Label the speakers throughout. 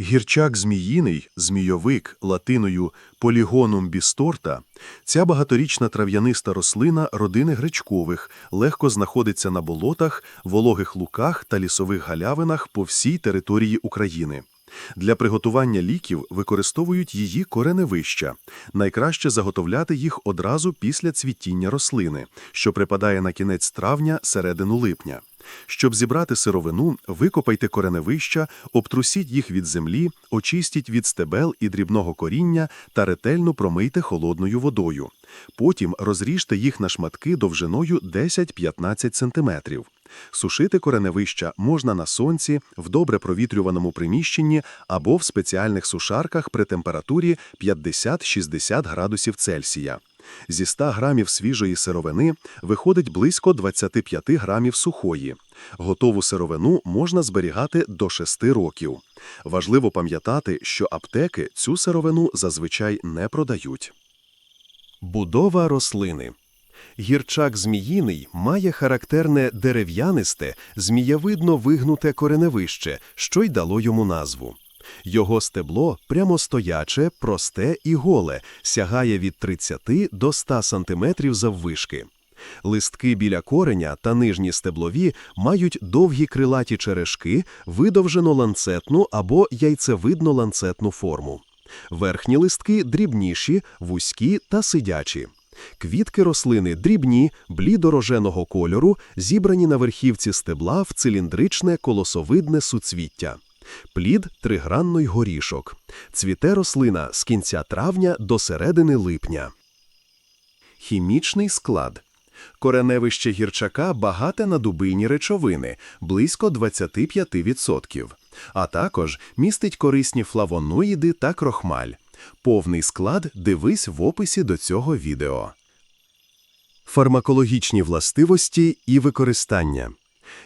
Speaker 1: Гірчак зміїний, змійовик, латиною полігонум бісторта – ця багаторічна трав'яниста рослина родини гречкових, легко знаходиться на болотах, вологих луках та лісових галявинах по всій території України. Для приготування ліків використовують її кореневища. Найкраще заготовляти їх одразу після цвітіння рослини, що припадає на кінець травня, середину липня. Щоб зібрати сировину, викопайте кореневища, обтрусіть їх від землі, очистіть від стебел і дрібного коріння та ретельно промийте холодною водою. Потім розріжте їх на шматки довжиною 10-15 см. Сушити кореневища можна на сонці, в добре провітрюваному приміщенні або в спеціальних сушарках при температурі 50-60 градусів Цельсія. Зі 100 грамів свіжої сировини виходить близько 25 грамів сухої. Готову сировину можна зберігати до 6 років. Важливо пам'ятати, що аптеки цю сировину зазвичай не продають. Будова рослини Гірчак зміїний має характерне дерев'янисте, змієвидно вигнуте кореневище, що й дало йому назву. Його стебло прямостояче, просте і голе, сягає від 30 до 100 см заввишки. Листки біля кореня та нижні стеблові мають довгі крилаті черешки, видовжено-ланцетну або яйцевидно-ланцетну форму. Верхні листки дрібніші, вузькі та сидячі. Квітки рослини дрібні, блідороженого кольору, зібрані на верхівці стебла в циліндричне колосовидне суцвіття. Плід тригранний горішок. Цвіте рослина з кінця травня до середини липня. Хімічний склад. Кореневище гірчака багате на дубильні речовини, близько 25%, а також містить корисні флавоноїди та крохмаль. Повний склад дивись в описі до цього відео. Фармакологічні властивості і використання.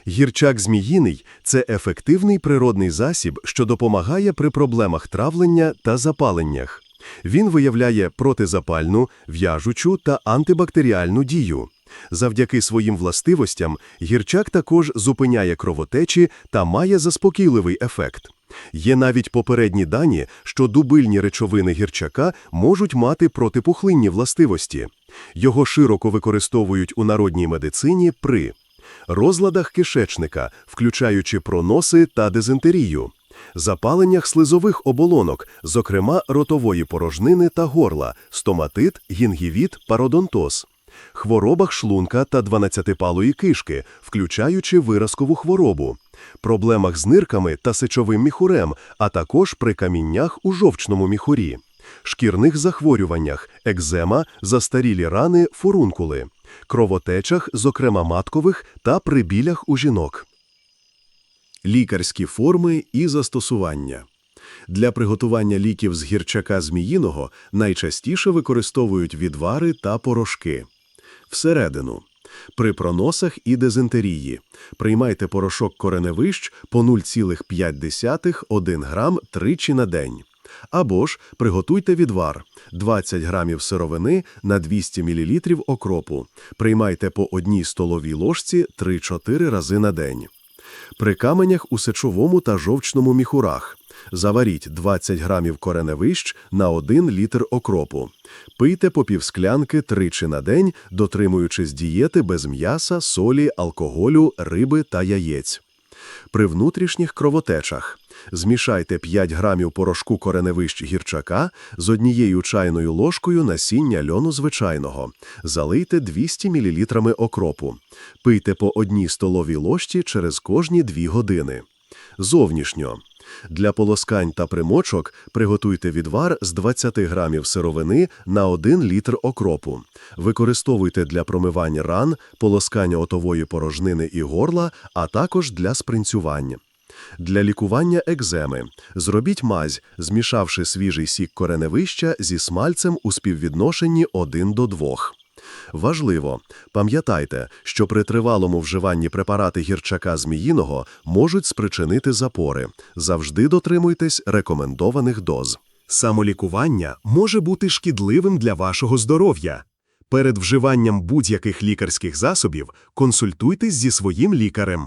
Speaker 1: Гірчак зміїний – це ефективний природний засіб, що допомагає при проблемах травлення та запаленнях. Він виявляє протизапальну, в'яжучу та антибактеріальну дію. Завдяки своїм властивостям гірчак також зупиняє кровотечі та має заспокійливий ефект. Є навіть попередні дані, що дубильні речовини гірчака можуть мати протипухлинні властивості. Його широко використовують у народній медицині при розладах кишечника, включаючи проноси та дизентерію, запаленнях слизових оболонок, зокрема ротової порожнини та горла, стоматит, гінгівіт, пародонтоз, хворобах шлунка та дванадцятипалої кишки, включаючи виразкову хворобу, проблемах з нирками та сечовим міхурем, а також при каміннях у жовчному міхурі, шкірних захворюваннях, екзема, застарілі рани, фурункули, кровотечах, зокрема маткових, та при білях у жінок. Лікарські форми і застосування. Для приготування ліків з гірчака зміїного найчастіше використовують відвари та порошки. Всередину. При проносах і дизентерії. Приймайте порошок кореневищ по 0,5-1 грам тричі на день. Або ж приготуйте відвар 20 грамів сировини на 200 мл окропу. Приймайте по одній столовій ложці 3-4 рази на день. При каменях у сечовому та жовчному міхурах. Заваріть 20 грамів кореневищ на 1 літр окропу. Пийте по півсклянки тричі на день, дотримуючись дієти без м'яса, солі, алкоголю, риби та яєць. При внутрішніх кровотечах змішайте 5 грамів порошку кореневищ гірчака з однією чайною ложкою насіння льону звичайного. Залийте 200 мл окропу. Пийте по одній столовій ложці через кожні 2 години. Зовнішньо. Для полоскань та примочок приготуйте відвар з 20 грамів сировини на 1 літр окропу. Використовуйте для промивання ран, полоскання отової порожнини і горла, а також для спринцювання. Для лікування екземи зробіть мазь, змішавши свіжий сік кореневища зі смальцем у співвідношенні 1 до 2. Важливо, пам'ятайте, що при тривалому вживанні препарати гірчака зміїного можуть спричинити запори. Завжди дотримуйтесь рекомендованих доз. Самолікування може бути шкідливим для вашого здоров'я. Перед вживанням будь-яких лікарських засобів консультуйтесь зі своїм лікарем.